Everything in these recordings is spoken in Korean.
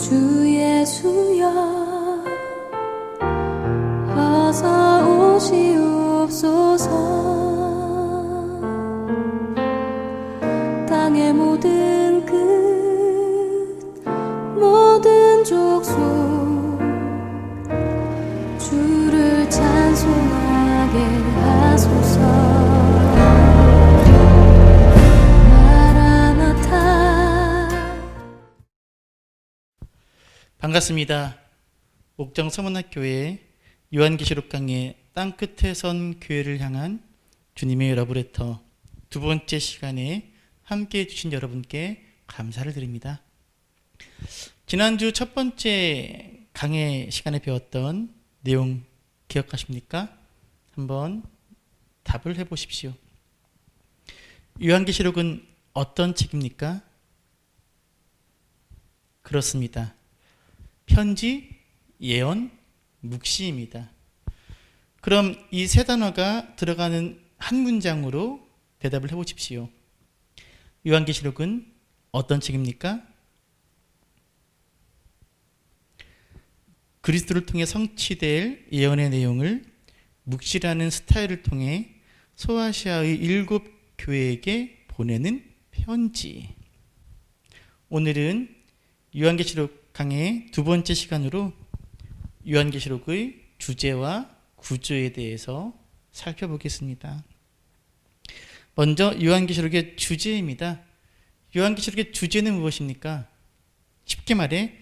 주 예수여 반갑습니다. 옥정 서문학교회 요한계시록 강의 땅끝에 선 교회를 향한 주님의 러브레터 두 번째 시간에 함께 해 주신 여러분께 감사를 드립니다. 지난주 첫 번째 강의 시간에 배웠던 내용 기억하십니까? 한번 답을 해 보십시오. 요한계시록은 어떤 책입니까? 그렇습니다. 편지, 예언, 묵시입니다. 그럼 이 세 단어가 들어가는 한 문장으로 대답을 해보십시오. 요한계시록은 어떤 책입니까? 그리스도를 통해 성취될 예언의 내용을 묵시라는 스타일을 통해 소아시아의 일곱 교회에게 보내는 편지. 오늘은 요한계시록 강의 두 번째 시간으로 요한계시록의 주제와 구조에 대해서 살펴보겠습니다. 먼저 요한계시록의 주제입니다. 요한계시록의 주제는 무엇입니까? 쉽게 말해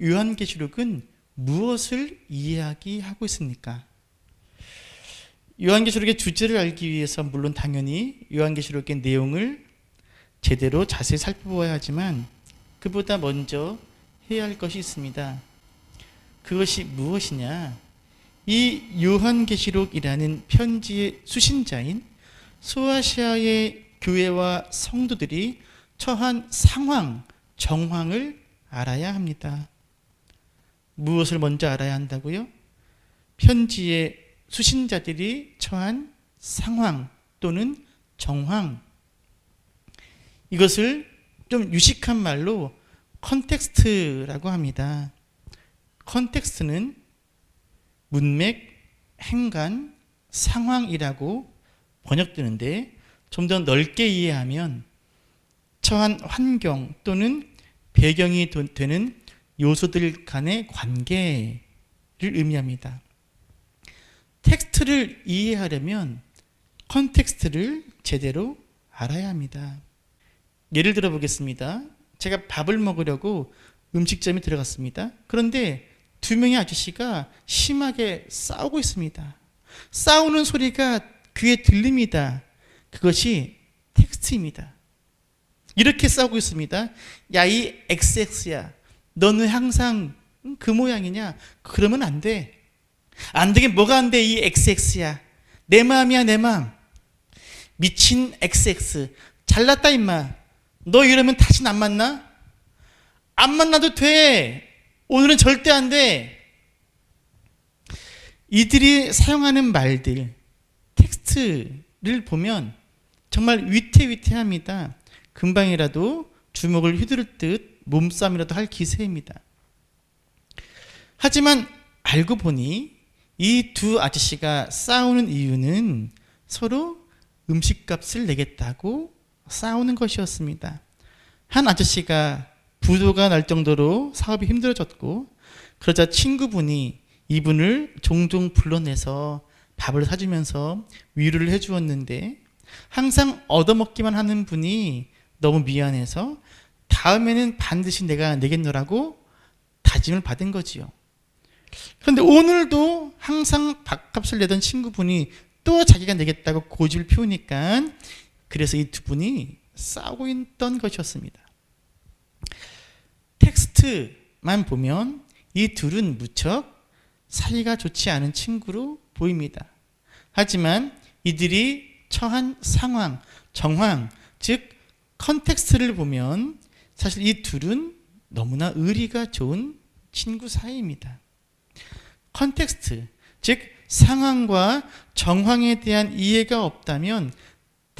요한계시록은 무엇을 이야기하고 있습니까? 요한계시록의 주제를 알기 위해서 물론 당연히 요한계시록의 내용을 제대로 자세히 살펴보아야 하지만 그보다 먼저 해야 할 것이 있습니다. 그것이 무엇이냐? 이 요한계시록이라는 편지의 수신자인 소아시아의 교회와 성도들이 처한 상황, 정황을 알아야 합니다. 무엇을 먼저 알아야 한다고요? 편지의 수신자들이 처한 상황 또는 정황. 이것을 좀 유식한 말로 컨텍스트라고 합니다. 컨텍스트는 문맥, 행간, 상황이라고 번역되는데 좀 더 넓게 이해하면 처한 환경 또는 배경이 도- 되는 요소들 간의 관계를 의미합니다. 텍스트를 이해하려면 컨텍스트를 제대로 알아야 합니다. 예를 들어 보겠습니다. 제가 밥을 먹으려고 음식점에 들어갔습니다. 그런데 두 명의 아저씨가 심하게 싸우고 있습니다. 싸우는 소리가 귀에 들립니다. 그것이 텍스트입니다. 이렇게 싸우고 있습니다. 야, 이 XX야. 너는 항상 그 모양이냐? 그러면 안 돼. 안 되게 뭐가 안 돼? 이 XX야. 내 마음이야, 내 마음. 미친 XX. 잘났다, 임마. 너 이러면 다신 안 만나? 안 만나도 돼. 오늘은 절대 안 돼. 이들이 사용하는 말들, 텍스트를 보면 정말 위태위태합니다. 금방이라도 주먹을 휘두를 듯 몸싸움이라도 할 기세입니다. 하지만 알고 보니 이 두 아저씨가 싸우는 이유는 서로 음식값을 내겠다고 싸우는 것이었습니다. 한 아저씨가 부도가 날 정도로 사업이 힘들어졌고 그러자 친구분이 이분을 종종 불러내서 밥을 사주면서 위로를 해주었는데 항상 얻어먹기만 하는 분이 너무 미안해서 다음에는 반드시 내가 내겠노라고 다짐을 받은 거지요. 그런데 오늘도 항상 밥값을 내던 친구분이 또 자기가 내겠다고 고집을 피우니까 그래서 이 두 분이 싸우고 있던 것이었습니다. 텍스트만 보면 이 둘은 무척 사이가 좋지 않은 친구로 보입니다. 하지만 이들이 처한 상황, 정황, 즉 컨텍스트를 보면 사실 이 둘은 너무나 의리가 좋은 친구 사이입니다. 컨텍스트, 즉 상황과 정황에 대한 이해가 없다면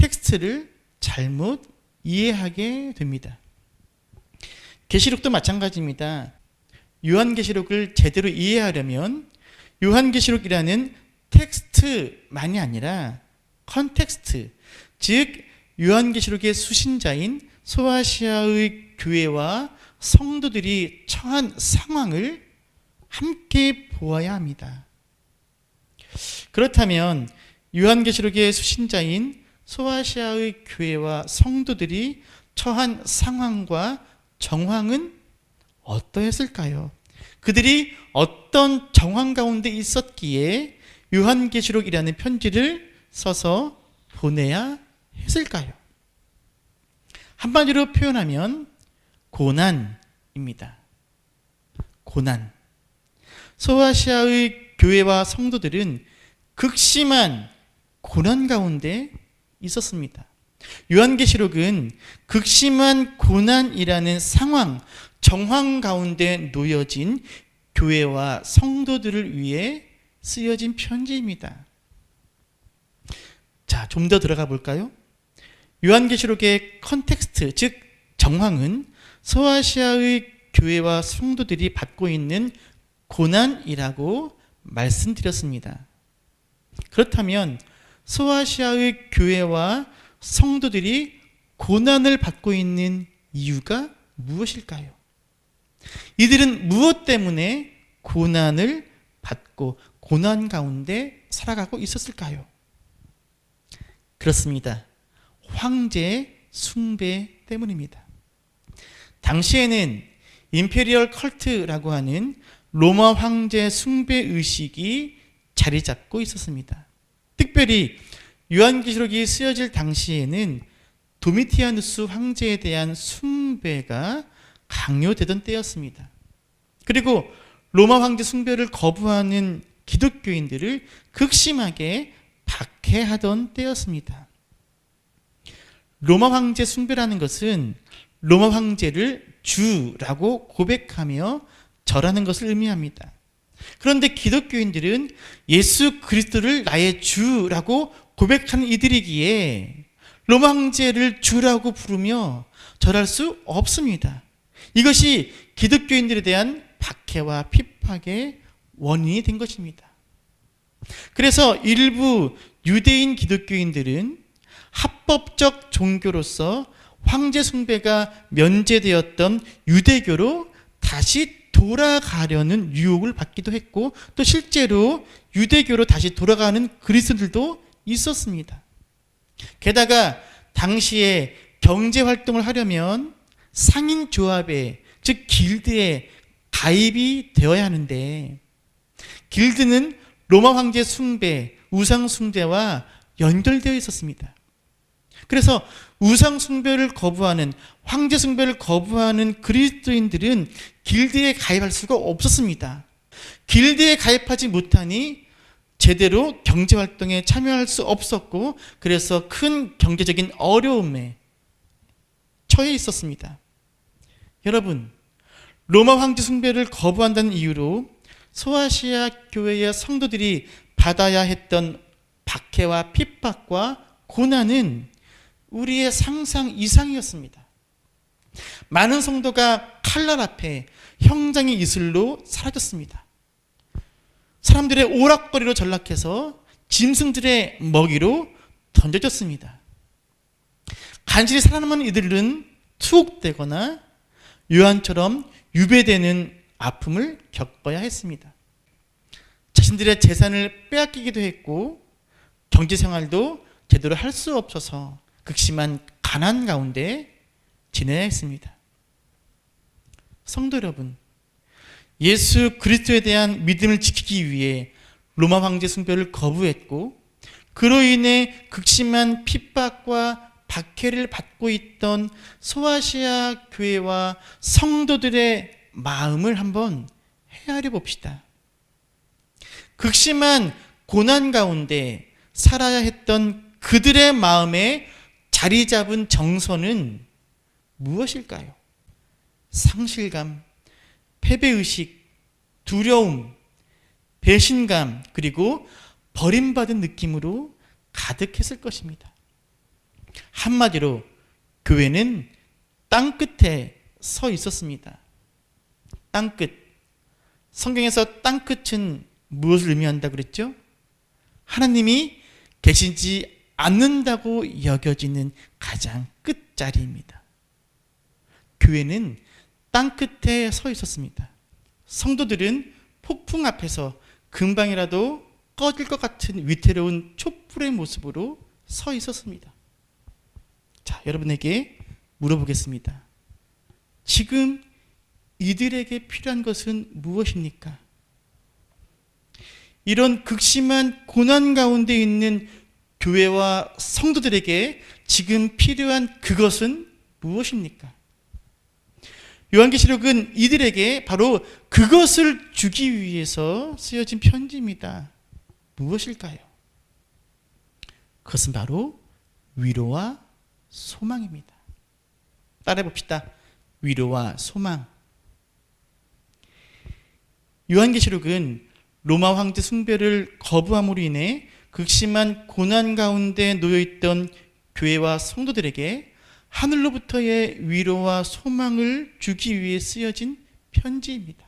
텍스트를 잘못 이해하게 됩니다. 계시록도 마찬가지입니다. 요한계시록을 제대로 이해하려면 요한계시록이라는 텍스트만이 아니라 컨텍스트, 즉 요한계시록의 수신자인 소아시아의 교회와 성도들이 처한 상황을 함께 보아야 합니다. 그렇다면 요한계시록의 수신자인 소아시아의 교회와 성도들이 처한 상황과 정황은 어떠했을까요? 그들이 어떤 정황 가운데 있었기에 요한계시록이라는 편지를 써서 보내야 했을까요? 한마디로 표현하면 고난입니다. 고난. 소아시아의 교회와 성도들은 극심한 고난 가운데 있었습니다. 요한계시록은 극심한 고난이라는 상황, 정황 가운데 놓여진 교회와 성도들을 위해 쓰여진 편지입니다. 자, 좀 더 들어가 볼까요? 요한계시록의 컨텍스트, 즉 정황은 소아시아의 교회와 성도들이 받고 있는 고난이라고 말씀드렸습니다. 그렇다면 소아시아의 교회와 성도들이 고난을 받고 있는 이유가 무엇일까요? 이들은 무엇 때문에 고난을 받고 고난 가운데 살아가고 있었을까요? 그렇습니다. 황제 숭배 때문입니다. 당시에는 임페리얼 컬트라고 하는 로마 황제 숭배 의식이 자리 잡고 있었습니다. 특별히 요한계시록이 쓰여질 당시에는 도미티아누스 황제에 대한 숭배가 강요되던 때였습니다. 그리고 로마 황제 숭배를 거부하는 기독교인들을 극심하게 박해하던 때였습니다. 로마 황제 숭배라는 것은 로마 황제를 주라고 고백하며 절하는 것을 의미합니다. 그런데 기독교인들은 예수 그리스도를 나의 주라고 고백하는 이들이기에 로마 황제를 주라고 부르며 절할 수 없습니다. 이것이 기독교인들에 대한 박해와 핍박의 원인이 된 것입니다. 그래서 일부 유대인 기독교인들은 합법적 종교로서 황제 숭배가 면제되었던 유대교로 다시 돌아가려는 유혹을 받기도 했고 또 실제로 유대교로 다시 돌아가는 그리스도들도 있었습니다. 게다가 당시에 경제 활동을 하려면 상인 조합에 즉 길드에 가입이 되어야 하는데 길드는 로마 황제 숭배, 우상 숭배와 연결되어 있었습니다. 그래서 우상 숭배를 거부하는 황제 숭배를 거부하는 그리스도인들은 길드에 가입할 수가 없었습니다. 길드에 가입하지 못하니 제대로 경제 활동에 참여할 수 없었고 그래서 큰 경제적인 어려움에 처해 있었습니다. 여러분, 로마 황제 숭배를 거부한다는 이유로 소아시아 교회의 성도들이 받아야 했던 박해와 핍박과 고난은 우리의 상상 이상이었습니다. 많은 성도가 칼날 앞에 형장의 이슬로 사라졌습니다. 사람들의 오락거리로 전락해서 짐승들의 먹이로 던져졌습니다. 간신히 살아남은 이들은 투옥되거나 요한처럼 유배되는 아픔을 겪어야 했습니다. 자신들의 재산을 빼앗기기도 했고 경제 생활도 제대로 할 수 없어서 극심한 가난 가운데 지내야 했습니다. 성도 여러분, 예수 그리스도에 대한 믿음을 지키기 위해 로마 황제 숭배를 거부했고 그로 인해 극심한 핍박과 박해를 받고 있던 소아시아 교회와 성도들의 마음을 한번 헤아려 봅시다. 극심한 고난 가운데 살아야 했던 그들의 마음에 자리 잡은 정서는 무엇일까요? 상실감, 패배의식, 두려움, 배신감, 그리고 버림받은 느낌으로 가득했을 것입니다. 한마디로 교회는 땅 끝에 서 있었습니다. 땅 끝, 성경에서 땅 끝은 무엇을 의미한다 그랬죠? 하나님이 계시지 않는다고 여겨지는 가장 끝자리입니다. 교회는 땅 끝에 서 있었습니다. 성도들은 폭풍 앞에서 금방이라도 꺼질 것 같은 위태로운 촛불의 모습으로 서 있었습니다. 자, 여러분에게 물어보겠습니다. 지금 이들에게 필요한 것은 무엇입니까? 이런 극심한 고난 가운데 있는 교회와 성도들에게 지금 필요한 그것은 무엇입니까? 요한계시록은 이들에게 바로 그것을 주기 위해서 쓰여진 편지입니다. 무엇일까요? 그것은 바로 위로와 소망입니다. 따라해 봅시다. 위로와 소망. 요한계시록은 로마 황제 숭배를 거부함으로 인해 극심한 고난 가운데 놓여 있던 교회와 성도들에게 하늘로부터의 위로와 소망을 주기 위해 쓰여진 편지입니다.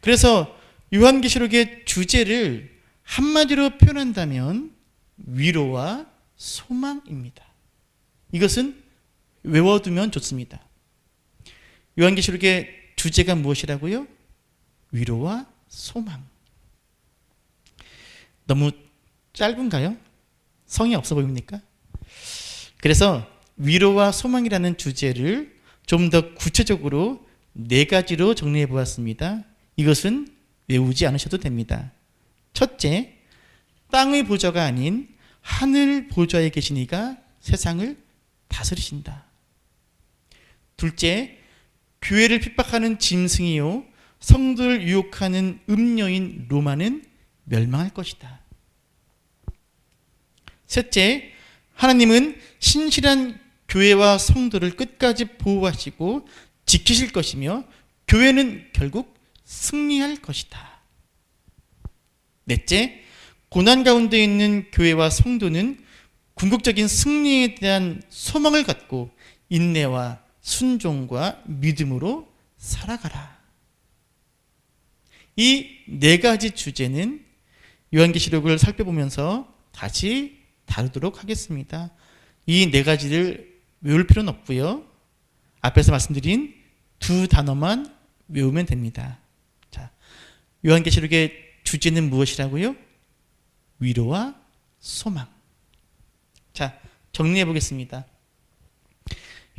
그래서 요한계시록의 주제를 한마디로 표현한다면 위로와 소망입니다. 이것은 외워두면 좋습니다. 요한계시록의 주제가 무엇이라고요? 위로와 소망. 너무 짧은가요? 성이 없어 보입니까? 그래서 위로와 소망이라는 주제를 좀 더 구체적으로 네 가지로 정리해 보았습니다. 이것은 외우지 않으셔도 됩니다. 첫째, 땅의 보좌가 아닌 하늘 보좌에 계신 이가 세상을 다스리신다. 둘째, 교회를 핍박하는 짐승이요 성도를 유혹하는 음녀인 로마는 멸망할 것이다. 셋째, 하나님은 신실한 교회와 성도를 끝까지 보호하시고 지키실 것이며 교회는 결국 승리할 것이다. 넷째, 고난 가운데 있는 교회와 성도는 궁극적인 승리에 대한 소망을 갖고 인내와 순종과 믿음으로 살아가라. 이 네 가지 주제는 요한계시록을 살펴보면서 다시 다루도록 하겠습니다. 이 네 가지를 외울 필요는 없고요. 앞에서 말씀드린 두 단어만 외우면 됩니다. 자, 요한계시록의 주제는 무엇이라고요? 위로와 소망. 자, 정리해 보겠습니다.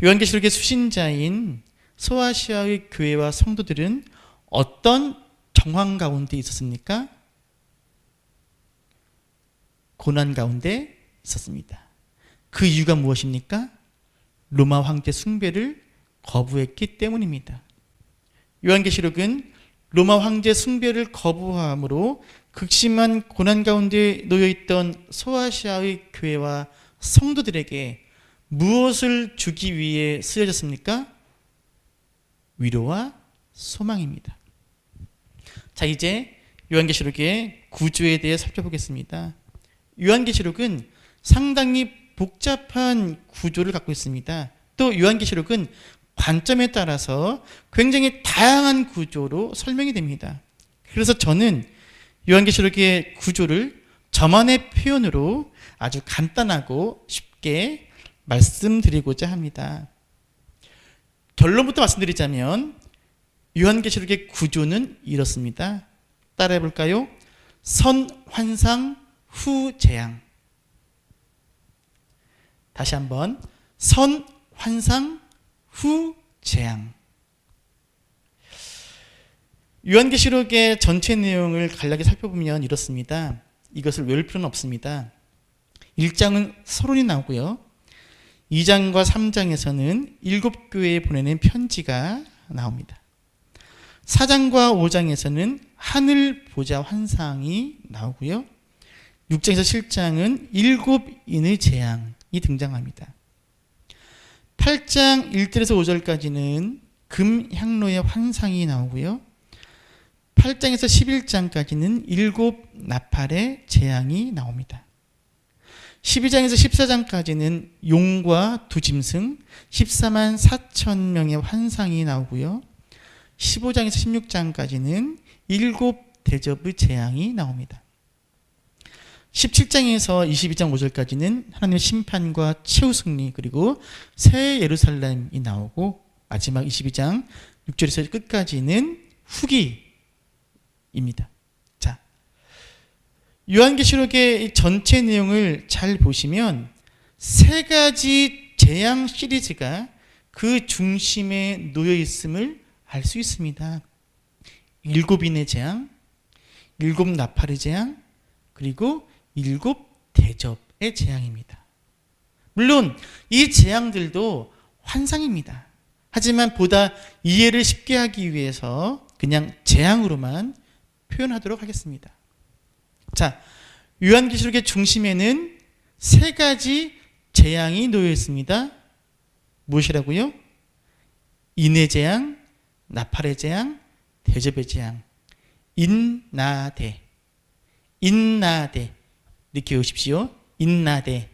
요한계시록의 수신자인 소아시아의 교회와 성도들은 어떤 정황 가운데 있었습니까? 고난 가운데 있었습니다. 그 이유가 무엇입니까? 로마 황제 숭배를 거부했기 때문입니다. 요한계시록은 로마 황제 숭배를 거부함으로 극심한 고난 가운데 놓여 있던 소아시아의 교회와 성도들에게 무엇을 주기 위해 쓰여졌습니까? 위로와 소망입니다. 자, 이제 요한계시록의 구조에 대해 살펴보겠습니다. 요한계시록은 상당히 복잡한 구조를 갖고 있습니다. 또 요한계시록은 관점에 따라서 굉장히 다양한 구조로 설명이 됩니다. 그래서 저는 요한계시록의 구조를 저만의 표현으로 아주 간단하고 쉽게 말씀드리고자 합니다. 결론부터 말씀드리자면 요한계시록의 구조는 이렇습니다. 따라해 볼까요? 선 환상 후 재앙. 다시 한번 선 환상 후 재앙. 요한계시록의 전체 내용을 간략히 살펴보면 이렇습니다. 이것을 외울 필요는 없습니다. 1장은 서론이 나오고요. 2장과 3장에서는 일곱 교회에 보내는 편지가 나옵니다. 4장과 5장에서는 하늘 보좌 환상이 나오고요. 6장에서 7장은 일곱 인의 재앙 이 등장합니다. 8장 1절에서 5절까지는 금 향로의 환상이 나오고요. 8장에서 11장까지는 일곱 나팔의 재앙이 나옵니다. 12장에서 14장까지는 용과 두 짐승 14만 4천 명의 환상이 나오고요. 15장에서 16장까지는 일곱 대접의 재앙이 나옵니다. 17장에서 22장 5절까지는 하나님의 심판과 최후 승리 그리고 새 예루살렘이 나오고 마지막 22장 6절에서 끝까지는 후기입니다. 자, 요한계시록의 이 전체 내용을 잘 보시면 세 가지 재앙 시리즈가 그 중심에 놓여 있음을 알 수 있습니다. 일곱인의 재앙, 일곱 나팔의 재앙, 그리고 일곱 대접의 재앙입니다. 물론 이 재앙들도 환상입니다. 하지만 보다 이해를 쉽게 하기 위해서 그냥 재앙으로만 표현하도록 하겠습니다. 자, 요한계시록의 중심에는 세 가지 재앙이 놓여 있습니다. 무엇이라고요? 인의 재앙, 나팔의 재앙, 대접의 재앙, 인나대, 인나대 외우십시오. 인나대,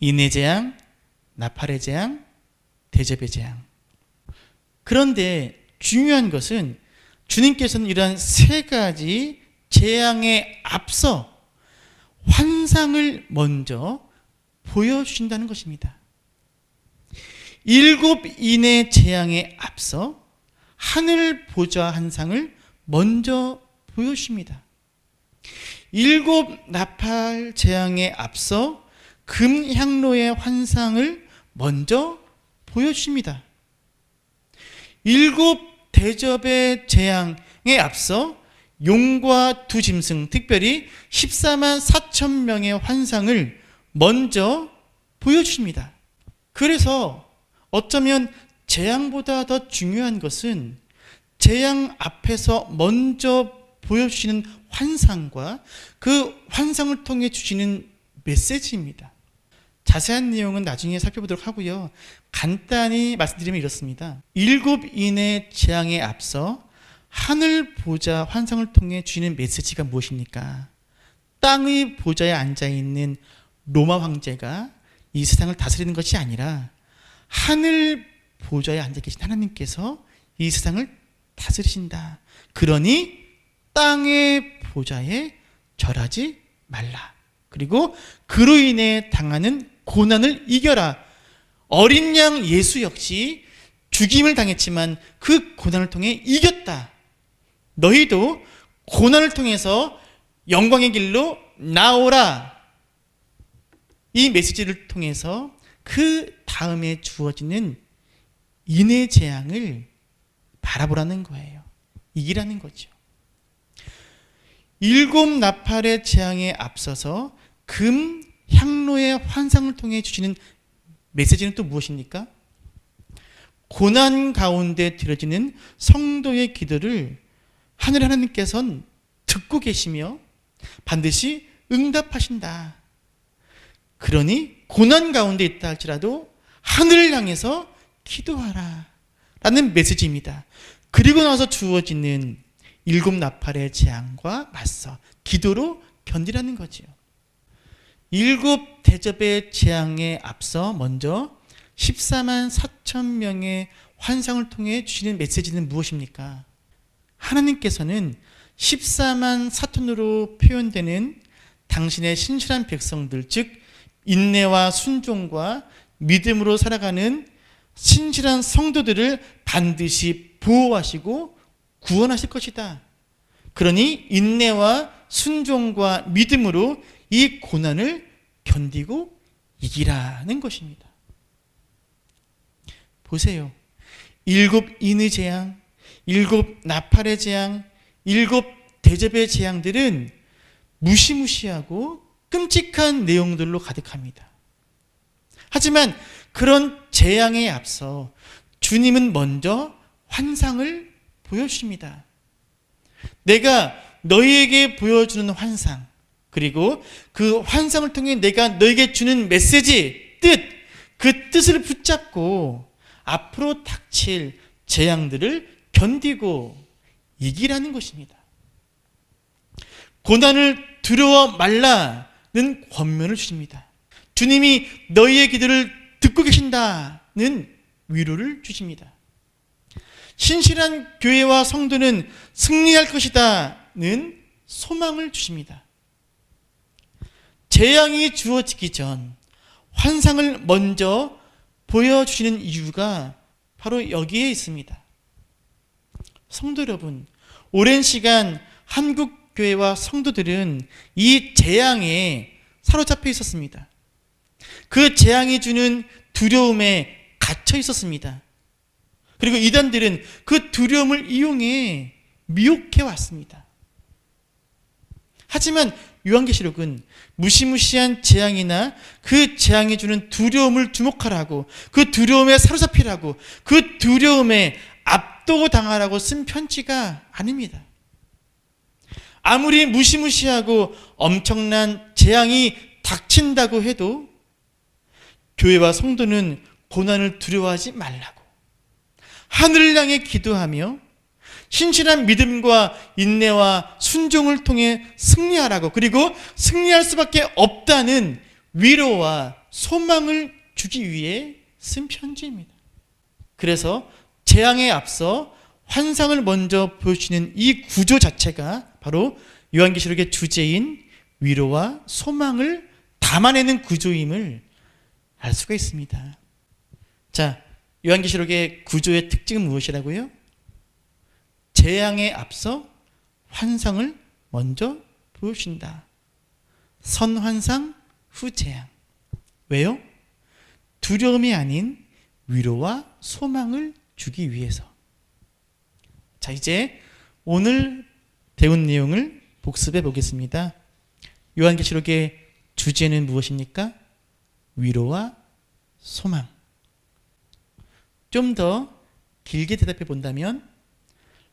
인의 재앙, 나팔의 재앙, 대접의 재앙. 그런데 중요한 것은 주님께서는 이러한 세 가지 재앙에 앞서 환상을 먼저 보여주신다는 것입니다. 일곱 인의 재앙에 앞서 하늘 보좌 한 상을 먼저 보여주십니다. 일곱 나팔 재앙에 앞서 금 향로의 환상을 먼저 보여주십니다. 일곱 대접의 재앙에 앞서 용과 두 짐승, 특별히 14만 4천 명의 환상을 먼저 보여주십니다. 그래서 어쩌면 재앙보다 더 중요한 것은 재앙 앞에서 먼저 보여주시는 환상과 그 환상을 통해 주시는 메시지입니다. 자세한 내용은 나중에 살펴보도록 하고요. 간단히 말씀드리면 이렇습니다. 일곱 인의 재앙에 앞서 하늘 보좌 환상을 통해 주시는 메시지가 무엇입니까? 땅의 보좌에 앉아 있는 로마 황제가 이 세상을 다스리는 것이 아니라 하늘 보좌에 앉아 계신 하나님께서 이 세상을 다스리신다. 그러니 땅의 보좌에 절하지 말라. 그리고 그로 인해 당하는 고난을 이겨라. 어린 양 예수 역시 죽임을 당했지만 그 고난을 통해 이겼다. 너희도 고난을 통해서 영광의 길로 나오라. 이 메시지를 통해서 그 다음에 주어지는 인의 재앙을 바라보라는 거예요. 이기라는 거죠. 일곱 나팔의 재앙에 앞서서 금 향로의 환상을 통해 주시는 메시지는 또 무엇입니까? 고난 가운데 드려지는 성도의 기도를 하늘 하나님께서는 듣고 계시며 반드시 응답하신다. 그러니 고난 가운데 있다 할지라도 하늘을 향해서 기도하라. 라는 메시지입니다. 그리고 나서 주어지는 일곱 나팔의 재앙과 맞서 기도로 견디라는 거지요. 일곱 대접의 재앙에 앞서 먼저 14만 4천 명의 환상을 통해 주시는 메시지는 무엇입니까? 하나님께서는 14만 4톤으로 표현되는 당신의 신실한 백성들, 즉 인내와 순종과 믿음으로 살아가는 신실한 성도들을 반드시 보호하시고 구원하실 것이다. 그러니 인내와 순종과 믿음으로 이 고난을 견디고 이기라는 것입니다. 보세요. 일곱 인의 재앙, 일곱 나팔의 재앙, 일곱 대접의 재앙들은 무시무시하고 끔찍한 내용들로 가득합니다. 하지만 그런 재앙에 앞서 주님은 먼저 환상을 보여주십니다. 내가 너희에게 보여주는 환상, 그리고 그 환상을 통해 내가 너에게 주는 메시지, 뜻, 그 뜻을 붙잡고 앞으로 닥칠 재앙들을 견디고 이기라는 것입니다. 고난을 두려워 말라는 권면을 주십니다. 주님이 너희의 기도를 듣고 계신다는 위로를 주십니다. 신실한 교회와 성도는 승리할 것이다는 소망을 주십니다. 재앙이 주어지기 전 환상을 먼저 보여주시는 이유가 바로 여기에 있습니다. 성도 여러분, 오랜 시간 한국 교회와 성도들은 이 재앙에 사로잡혀 있었습니다. 그 재앙이 주는 두려움에 갇혀 있었습니다. 그리고 이단들은 그 두려움을 이용해 미혹해 왔습니다. 하지만 요한계시록은 무시무시한 재앙이나 그 재앙이 주는 두려움을 주목하라고 그 두려움에 사로잡히라고 그 두려움에 압도당하라고 쓴 편지가 아닙니다. 아무리 무시무시하고 엄청난 재앙이 닥친다고 해도 교회와 성도는 고난을 두려워하지 말라고 하늘을 향해 기도하며 신실한 믿음과 인내와 순종을 통해 승리하라고 그리고 승리할 수밖에 없다는 위로와 소망을 주기 위해 쓴 편지입니다. 그래서 재앙에 앞서 환상을 먼저 보여주는 이 구조 자체가 바로 요한계시록의 주제인 위로와 소망을 담아내는 구조임을 알 수가 있습니다. 자, 요한계시록의 구조의 특징은 무엇이라고요? 재앙에 앞서 환상을 먼저 보여준다. 선환상 후 재앙. 왜요? 두려움이 아닌 위로와 소망을 주기 위해서. 자, 이제 오늘 배운 내용을 복습해 보겠습니다. 요한계시록의 주제는 무엇입니까? 위로와 소망. 좀 더 길게 대답해 본다면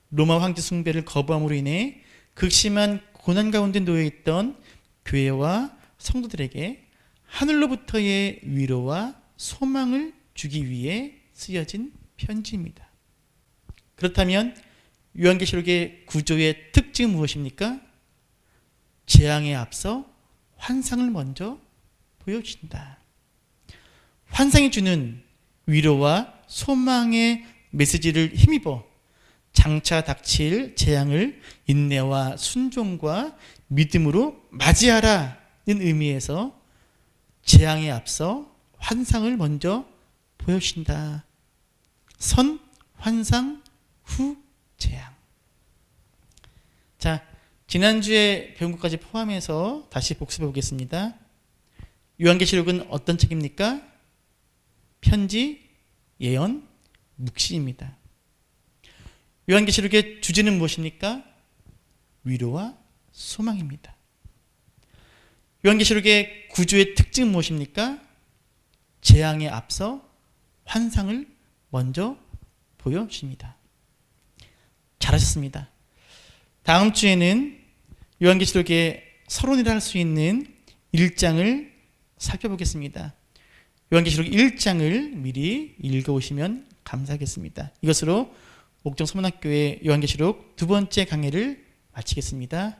로마 황제 숭배를 거부함으로 인해 극심한 고난 가운데 놓여 있던 교회와 성도들에게 하늘로부터의 위로와 소망을 주기 위해 쓰여진 편지입니다. 그렇다면 요한계시록의 구조의 특징은 무엇입니까? 재앙에 앞서 환상을 먼저 보여준다. 환상이 주는 위로와 소망의 메시지를 힘입어 장차 닥칠 재앙을 인내와 순종과 믿음으로 맞이하라는 의미에서 재앙에 앞서 환상을 먼저 보여준다. 선, 환상, 후, 재앙. 자, 지난주에 배운 것까지 포함해서 다시 복습해 보겠습니다. 요한계시록은 어떤 책입니까? 편지, 예언, 묵시입니다. 요한계시록의 주제는 무엇입니까? 위로와 소망입니다. 요한계시록의 구조의 특징은 무엇입니까? 재앙에 앞서 환상을 먼저 보여줍니다. 잘하셨습니다. 다음 주에는 요한계시록의 서론이라 할 수 있는 1장을 살펴보겠습니다. 요한계시록 1장을 미리 읽어오시면 감사하겠습니다. 이것으로 옥정 소문학교의 요한계시록 두 번째 강해를 마치겠습니다.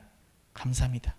감사합니다.